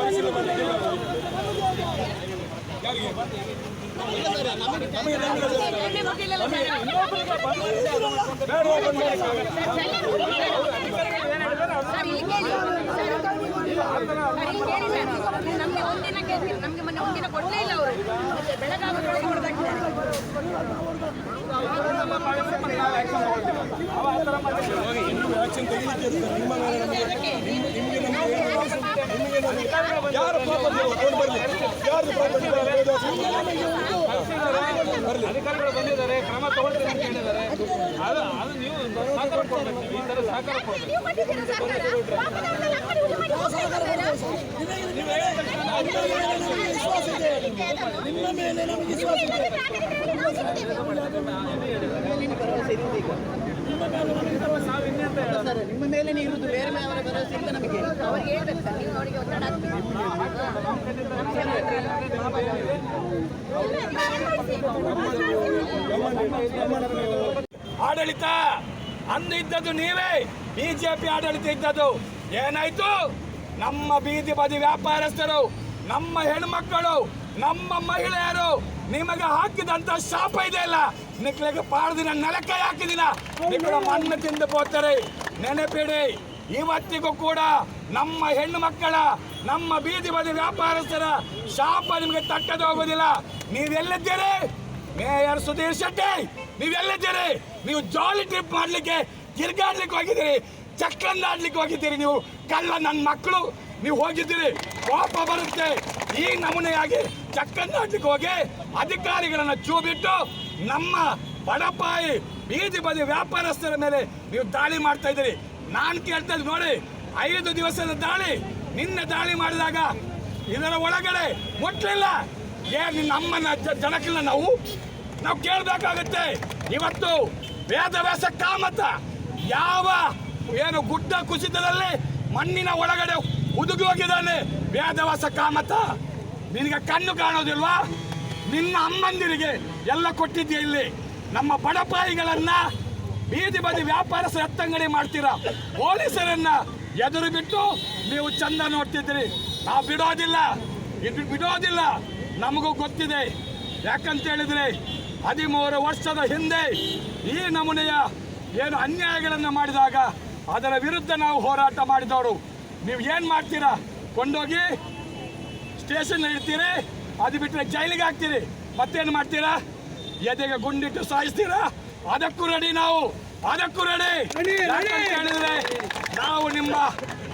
பரிசீலனை ನಮ್ಗೆ ಒಂದಿನ ನಮ್ಗೆ ಮೊನ್ನೆ ಒಂದಿನ ಕೊಡ್ಲೇ ಇಲ್ಲ ಅವರು ಹೊಡೆದಾಕಿದ್ದಾರೆ ಯಾರ ತಗೊಂಡು ಬರಲಿ ಅಧಿಕಾರಿಗಳು ಬಂದಿದ್ದಾರೆ ಕ್ರಮ ತಗೊಳ್ತೀರಿ ಅಂತ ಹೇಳಿದ್ದಾರೆ. ಅದು ಅದು ನೀವು ಸಹಕಾರ ಕೊಡ್ಬೇಕು ಈ ತರ ಸಹಕಾರ. ನಿಮ್ಮ ಮೇಲೆ ನಮಗೆ ವಿಶ್ವಾಸ ಇದೆ. ನಾವು ಸಿಗ್ತೇವೆ. ನಿಮ್ಮ ಮೇಲೇನೆ ಇರುವುದು ಬೇರೆ ಮೇಲೆ ಅವರ ಭರವಸೆ ಇಲ್ಲ ನಮಗೆ ಅವ್ರಿಗೆ ಹೇಳ್ಬೇಕು ಸರ್ ನೀವು ಅವರಿಗೆ ಒತ್ತಡ ಆಡಳಿತ ಅಂದು ಇದ್ದದ್ದು ನೀವೇ, ಬಿಜೆಪಿ ಆಡಳಿತ ಇದ್ದದ್ದು. ಏನಾಯ್ತು? ನಮ್ಮ ಬೀದಿ ಬದಿ ವ್ಯಾಪಾರಸ್ಥರು, ನಮ್ಮ ಹೆಣ್ಮಕ್ಕಳು ನಮ್ಮ ಮಹಿಳೆಯರು ನಿಮಗೆ ಹಾಕಿದಂತ ಶಾಪ ಇದೆಯಲ್ಲ? ನಿಕ್ಲಿಗೆ ಪಾಡ್ದಿನ ನೆಲಕ್ಕೆ ಹಾಕಿದಿನ. ಮಣ್ಣು ತಿಂದು ಹೋಗ್ತಾರೆ ನೆನಪಿಡಿ ಇವತ್ತಿಗೂ ಕೂಡ ನಮ್ಮ ಹೆಣ್ಣು ಮಕ್ಕಳ, ನಮ್ಮ ಬೀದಿ ಬದಿ ವ್ಯಾಪಾರಸ್ಥರ ಶಾಪ ನಿಮಗೆ ತಟ್ಟದ ಹೋಗೋದಿಲ್ಲ. ನೀವೆಲ್ಲಿದ್ದೀರಿ? ಮೇಯರ್ ಸುಧೀರ್ ಶೆಟ್ಟಿ, ನೀವೆಲ್ಲಿದ್ದೀರಿ? ನೀವು ಜಾಲಿ ಟ್ರಿಪ್ ಮಾಡಲಿಕ್ಕೆ, ತಿರ್ಗಾಡ್ಲಿಕ್ಕೆ ಹೋಗಿದ್ದೀರಿ. ಚಕ್ರಂದಾಡ್ಲಿಕ್ಕೆ ಹೋಗಿದ್ದೀರಿ ನೀವು. ಕಳ್ಳ ನನ್ನ ಮಕ್ಕಳು ನೀವು ಹೋಗಿದ್ದೀರಿ. ಕೋಪ ಬರುತ್ತೆ. ಈ ನಮೂನೆಯಾಗಿ ಚಕ್ಕಂದಾಡ್ಲಿಕ್ಕೆ ಹೋಗಿ ಅಧಿಕಾರಿಗಳನ್ನ ಚೂ ಬಿಟ್ಟು ನಮ್ಮ ಬಡಪಾಯಿ, ಬೀದಿ ಬದಿ ವ್ಯಾಪಾರಸ್ಥರ ಮೇಲೆ ನೀವು ದಾಳಿ ಮಾಡ್ತಾ ಇದ್ದೀರಿ. ನಾನು ಕೇಳ್ತಾ ಇದ್ದೀನಿ ನೋಡಿ, ಐದು ದಿವಸದ ದಾಳಿ, ನಿನ್ನ ದಾಳಿ ಮಾಡಿದಾಗ ಇದರ ಒಳಗಡೆ ಮುಟ್ಲಿಲ್ಲ. ಏ ನಿನ್ನ ಅಮ್ಮನ ಜನಕ್ಕಿಲ್ಲ ನಾವು? ನಾವು ಕೇಳಬೇಕಾಗುತ್ತೆ. ಇವತ್ತು ವೇದವ್ಯಾಸ ಕಾಮತ ಯಾವ ಏನು ಗುಡ್ಡ ಕುಸಿತದಲ್ಲಿ ಮಣ್ಣಿನ ಒಳಗಡೆ ಹುದುಗಿ ಹೋಗಿದ್ದಾನೆ ವೇದವಾಸ ಕಾಮತ? ನಿನಗೆ ಕಣ್ಣು ಕಾಣೋದಿಲ್ವಾ? ನಿನ್ನ ಅಮ್ಮಂದಿರಿಗೆ ಎಲ್ಲ ಕೊಟ್ಟಿದ್ದೀಯ ಇಲ್ಲಿ? ನಮ್ಮ ಬಡಪಾಯಿಗಳನ್ನ ಬೀದಿ ಬದಿ ವ್ಯಾಪಾರ ಎತ್ತಂಗಡಿ ಮಾಡ್ತೀರಾ? ಪೊಲೀಸರನ್ನ ಎದುರು ಬಿಟ್ಟು ನೀವು ಚಂದ ನೋಡ್ತಿದ್ದೀರಿ. ನಾವು ಬಿಡೋದಿಲ್ಲ. ಇದು ಬಿಡೋದಿಲ್ಲ. ನಮಗೂ ಗೊತ್ತಿದೆ. ಯಾಕಂತ ಹೇಳಿದ್ರೆ ಹದಿಮೂರು ವರ್ಷದ ಹಿಂದೆ ಈ ನಮೂನೆಯ ಏನು ಅನ್ಯಾಯಗಳನ್ನು ಮಾಡಿದಾಗ ಅದರ ವಿರುದ್ಧ ನಾವು ಹೋರಾಟ ಮಾಡಿದವರು. ನೀವು ಏನು ಮಾಡ್ತೀರಾ? ಕೊಂಡೋಗಿ ಸ್ಟೇಷನ್ ಇಡ್ತೀರಿ, ಅದು ಬಿಟ್ಟರೆ ಜೈಲಿಗೆ ಹಾಕ್ತೀರಿ. ಮತ್ತೇನು ಮಾಡ್ತೀರಾ? ಎದೆಗೆ ಗುಂಡಿಟ್ಟು ಸಾಯಿಸ್ತೀರಾ? ಅದಕ್ಕೂ ರೆಡಿ ನಾವು. ಅದಕ್ಕೂ ರೆಡಿ ಹೇಳಿದ್ರೆ ನಾವು ನಿಮ್ಮ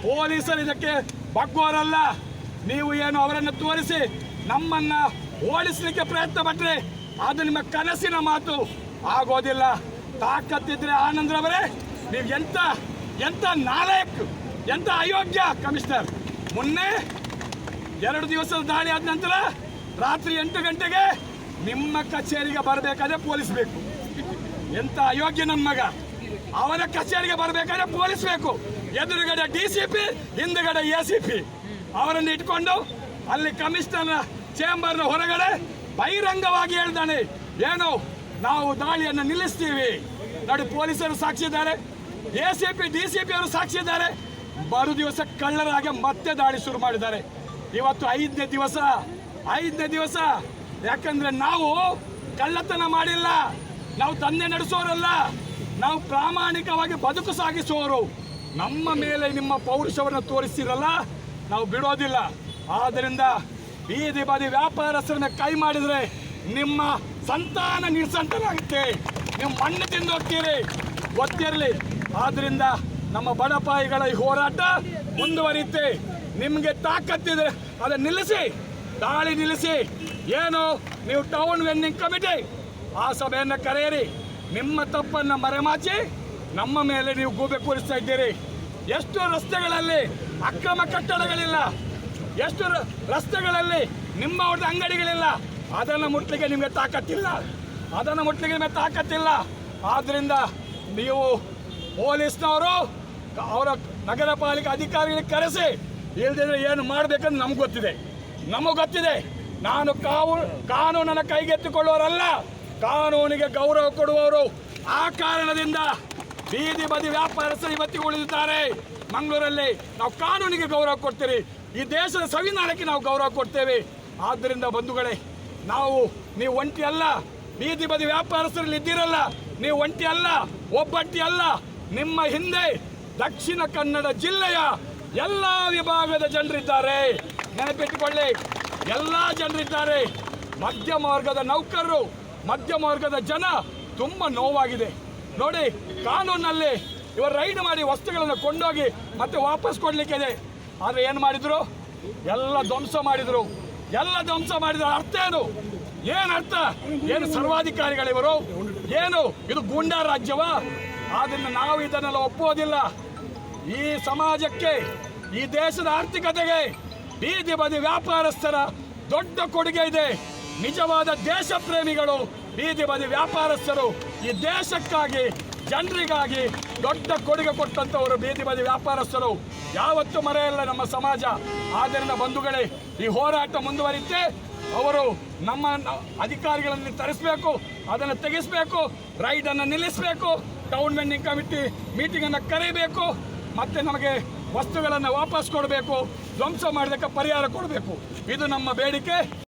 ಪೊಲೀಸರು ಇದಕ್ಕೆ ಬಗ್ಗೋರಲ್ಲ ನೀವು ಏನು ಅವರನ್ನು ತೋರಿಸಿ ನಮ್ಮನ್ನ ಓಡಿಸ್ಲಿಕ್ಕೆ ಪ್ರಯತ್ನ ಪಟ್ರೆ. ಅದು ನಿಮ್ಮ ಕನಸಿನ ಮಾತು. ಆಗೋದಿಲ್ಲ. ತಾಕತ್ತಿದ್ರೆ ಆನಂದ್ರವರೇ ನೀವು ಎಂತ ಎಂತ ನಾಲಯಕ್ ಎಂತ ಅಯೋಗ್ಯ ಕಮಿಷನರ್. ಮೊನ್ನೆ ಎರಡು ದಿವಸದ ದಾಳಿ ಆದ ನಂತರ ರಾತ್ರಿ ಎಂಟು ಗಂಟೆಗೆ ನಿಮ್ಮ ಕಚೇರಿಗೆ ಬರಬೇಕಾದ್ರೆ ಪೊಲೀಸ್ ಬೇಕು. ಎಂತ ಅಯೋಗ್ಯ ನನ್ನ ಮಗ? ಅವನ ಕಚೇರಿಗೆ ಬರಬೇಕಾದ್ರೆ ಪೊಲೀಸ್ ಬೇಕು. ಎದುರುಗಡೆ ಡಿ ಸಿ ಪಿ ಹಿಂದುಗಡೆ ಎ ಸಿ ಪಿ ಅವರನ್ನು ಇಟ್ಕೊಂಡು ಅಲ್ಲಿ ಕಮಿಷನರ್ ಚೇಂಬರ್ನ ಹೊರಗಡೆ ಬಹಿರಂಗವಾಗಿ ಹೇಳ್ತಾನೆ ಏನು ನಾವು ದಾಳಿಯನ್ನು ನಿಲ್ಲಿಸ್ತೀವಿ. ನೋಡಿ, ಪೊಲೀಸರು ಸಾಕ್ಷಿದ್ದಾರೆ A C P D C P ಅವರು ಸಾಕ್ಷಿದ್ದಾರೆ ಮರು ದಿವಸ ಕಳ್ಳರಾಗೆ ಮತ್ತೆ ದಾಳಿ ಶುರು ಮಾಡಿದ್ದಾರೆ. ಇವತ್ತು ಐದನೇ ದಿವಸ ಐದನೇ ದಿವಸ. ಯಾಕಂದ್ರೆ ನಾವು ಕಳ್ಳತನ ಮಾಡಿಲ್ಲ. ನಾವು ತಂದೆ ನಡೆಸೋರಲ್ಲ, ನಾವು ಪ್ರಾಮಾಣಿಕವಾಗಿ ಬದುಕು ಸಾಗಿಸೋರು ನಮ್ಮ ಮೇಲೆ ನಿಮ್ಮ ಪೌರುಷವನ್ನು ತೋರಿಸಿರಲ್ಲ, ನಾವು ಬಿಡೋದಿಲ್ಲ. ಆದ್ದರಿಂದ ಬೀದಿ ಬದಿ ವ್ಯಾಪಾರಸ್ಥರನ್ನ ಕೈ ಮಾಡಿದ್ರೆ ನಿಮ್ಮ ಸಂತಾನ ನಿರ್ಸಂತನಾಗುತ್ತೆ ನೀವು ಮಣ್ಣು ತಿಂದು ಹೋಗ್ತೀರಿ, ಗೊತ್ತಿರಲಿ. ಆದ್ದರಿಂದ ನಮ್ಮ ಬಡಪಾಯಿಗಳ ಈ ಹೋರಾಟ ಮುಂದುವರಿಯುತ್ತೆ. ನಿಮಗೆ ತಾಕತ್ತಿದ್ರೆ ಅದನ್ನ ನಿಲ್ಲಿಸಿ, ದಾಳಿ ನಿಲ್ಲಿಸಿ. ಏನು, ನೀವು ಟೌನ್ ವೆನ್ನಿಂಗ್ ಕಮಿಟಿ ಆ ಸಭೆಯನ್ನು ಕರೆಯಿರಿ. ನಿಮ್ಮ ತಪ್ಪನ್ನು ಮರೆಮಾಚಿ, ನಮ್ಮ ಮೇಲೆ ನೀವು ಗೂಬೆ ಕೂರಿಸ್ತಾ ಇದ್ದೀರಿ. ಎಷ್ಟು ರಸ್ತೆಗಳಲ್ಲಿ ಅಕ್ರಮ ಕಟ್ಟಡಗಳಿಲ್ಲ, ಎಷ್ಟು ರಸ್ತೆಗಳಲ್ಲಿ ನಿಮ್ಮ ಅವ್ರದ್ದು ಅಂಗಡಿಗಳಿಲ್ಲ, ಅದನ್ನು ಮುಟ್ಲಿಕ್ಕೆ ನಿಮಗೆ ತಾಕತ್ತಿಲ್ಲ. ಅದನ್ನು ಮುಟ್ಲಿಕ್ಕೆ ನಿಮಗೆ ತಾಕತ್ತಿಲ್ಲ. ಆದ್ದರಿಂದ ನೀವು ಪೊಲೀಸ್ನವರು ಅವರ ನಗರ ಪಾಲಿಕೆ ಅಧಿಕಾರಿಗಳಿಗೆ ಕರೆಸಿ, ಇಲ್ದಿದ್ರೆ ಏನು ಮಾಡಬೇಕಂತ ನಮ್ಗೆ ಗೊತ್ತಿದೆ. ನಮಗೆ ಗೊತ್ತಿದೆ. ನಾನು ಕಾವು, ಕಾನೂನನ್ನು ಕೈಗೆತ್ತಿಕೊಳ್ಳುವವರಲ್ಲ ಕಾನೂನಿಗೆ ಗೌರವ ಕೊಡುವವರು ಆ ಕಾರಣದಿಂದ ಬೀದಿ ಬದಿ ವ್ಯಾಪಾರಸ್ಥರು ಇವತ್ತಿಗೆ ಉಳಿದಿದ್ದಾರೆ. ಮಂಗಳೂರಲ್ಲಿ ನಾವು ಕಾನೂನಿಗೆ ಗೌರವ ಕೊಡ್ತೀರಿ ಈ ದೇಶದ ಸಂವಿಧಾನಕ್ಕೆ ನಾವು ಗೌರವ ಕೊಡ್ತೇವೆ. ಆದ್ದರಿಂದ ಬಂಧುಗಳೇ, ನಾವು ನೀವು ಒಂಟಿ ಅಲ್ಲ, ಬೀದಿ ಬದಿ ವ್ಯಾಪಾರಸ್ಥರಲ್ಲಿ ಇದ್ದೀರಲ್ಲ, ನೀವು ಒಂಟಿ ಅಲ್ಲ, ಒಬ್ಬಂಟಿ ಅಲ್ಲ, ನಿಮ್ಮ ಹಿಂದೆ ದಕ್ಷಿಣ ಕನ್ನಡ ಜಿಲ್ಲೆಯ ಎಲ್ಲ ವಿಭಾಗದ ಜನರಿದ್ದಾರೆ. ನೆನಪಿಟ್ಟುಕೊಳ್ಳಿ, ಎಲ್ಲ ಜನರಿದ್ದಾರೆ. ಮಧ್ಯ ಮಾರ್ಗದ ನೌಕರರು ಮಧ್ಯಮ ವರ್ಗದ ಜನ ತುಂಬ ನೋವಾಗಿದೆ. ನೋಡಿ, ಕಾನೂನಲ್ಲಿ ಇವರು ರೈಡ್ ಮಾಡಿ ವಸ್ತುಗಳನ್ನು ಕೊಂಡೋಗಿ ಮತ್ತೆ ವಾಪಸ್ ಕೊಡಲಿಕ್ಕಿದೆ. ಆದರೆ ಏನು ಮಾಡಿದ್ರು? ಎಲ್ಲ ಧ್ವಂಸ ಮಾಡಿದ್ರು. ಎಲ್ಲ ಧ್ವಂಸ ಮಾಡಿದ ಅರ್ಥ ಏನು? ಏನು ಅರ್ಥ? ಏನು ಸರ್ವಾಧಿಕಾರಿಗಳಿವರು ಏನು? ಇದು ಗೂಂಡಾ ರಾಜ್ಯವಾ? ಆದ್ರಿಂದ ನಾವು ಇದನ್ನೆಲ್ಲ ಒಪ್ಪೋದಿಲ್ಲ ಈ ಸಮಾಜಕ್ಕೆ, ಈ ದೇಶದ ಆರ್ಥಿಕತೆಗೆ ಬೀದಿ ಬದಿ ವ್ಯಾಪಾರಸ್ಥರ ದೊಡ್ಡ ಕೊಡುಗೆ ಇದೆ. ನಿಜವಾದ ದೇಶ ಪ್ರೇಮಿಗಳು ಬೀದಿ ಬದಿ ವ್ಯಾಪಾರಸ್ಥರು, ಈ ದೇಶಕ್ಕಾಗಿ, ಜನರಿಗಾಗಿ ದೊಡ್ಡ ಕೊಡುಗೆ ಕೊಟ್ಟಂತವರು ಬೀದಿ ಬದಿ ವ್ಯಾಪಾರಸ್ಥರು. ಯಾವತ್ತೂ ಮರೆಯಲ್ಲ ನಮ್ಮ ಸಮಾಜ. ಆದ್ದರಿಂದ ಬಂಧುಗಳೇ, ಈ ಹೋರಾಟ ಮುಂದುವರಿಯುತ್ತೆ ಅವರು ನಮ್ಮ ಅಧಿಕಾರಿಗಳನ್ನು ತರಿಸಬೇಕು, ಅದನ್ನು ತೆಗೆಸಬೇಕು, ರೈಡನ್ನು ನಿಲ್ಲಿಸಬೇಕು ಟೌನ್ ವೆಂಡಿಂಗ್ ಕಮಿಟಿ ಮೀಟಿಂಗನ್ನು ಕರೀಬೇಕು, ಮತ್ತೆ ನಮಗೆ ವಸ್ತುಗಳನ್ನು ವಾಪಸ್ ಕೊಡಬೇಕು, ಧ್ವಂಸ ಮಾಡಿದಕ್ಕೆ ಪರಿಹಾರ ಕೊಡಬೇಕು. ಇದು ನಮ್ಮ ಬೇಡಿಕೆ.